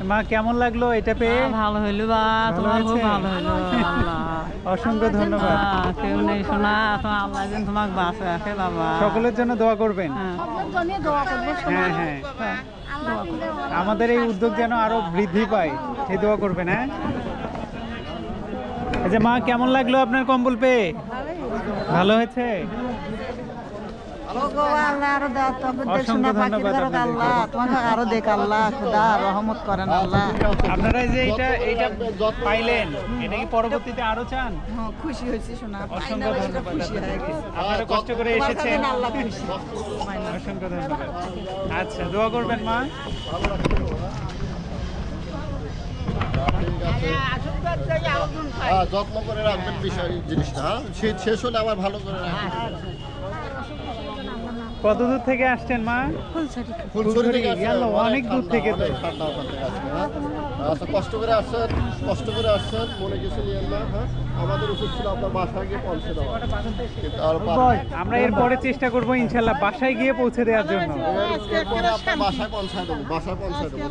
মা কেমন লাগল এটা পেয়ে ভালো হইল বা ভালো তোমার খুব ভালো হইল। অসংখ্য ধন্যবাদ। কেউ নেই শোনা তোমার আল্লাহ যেন তোমাকে বাঁচে রাখে বাবা। সকলের জন্য দোয়া করবেন। হ্যাঁ। হ্যাঁ হ্যাঁ। আমাদের এই উদ্যোগ যেন আরও বৃদ্ধি পায় এই দোয়া করবেন হ্যাঁ? যে মা কেমন লাগল আপনার কম্বল পেয়ে? ভালো হয়েছে? আপনারা যে এটা এইটা পাইলেন এটা কি পরবর্তীতে আরও চান? খুশি হয়েছি শোনা অসংখ্য ধন্যবাদ আপনারা কষ্ট করে এসেছেন। অসংখ্য ধন্যবাদ। আচ্ছা দোয়া করবেন মা। হ্যাঁ যত্ন করে রাখবেন বিষয় জিনিসটা হ্যাঁ? শীত শেষ হলে আবার ভালো করে রাখবেন। কত দূর থেকে আসছেন মা? ফুলছড়ি। থেকে আসছেন, অনেক দূর থেকে তো। ঠান্ডা ওখান থেকে আসছেন, হ্যাঁ? আচ্ছা কষ্ট করে আসছেন কষ্ট করে আসছেন মনে কিছু নিয়েন না হ্যাঁ? আমাদের উচিত ছিল আপনার বাসায় গিয়ে পৌঁছে দেওয়া। কিন্তু আর আমরা এরপরে চেষ্টা করব ইনশাল্লাহ বাসায় গিয়ে পৌঁছে দেওয়ার জন্য। আপনার বাসায় পৌঁছায় দেবো বাসায় পৌঁছায় দেবো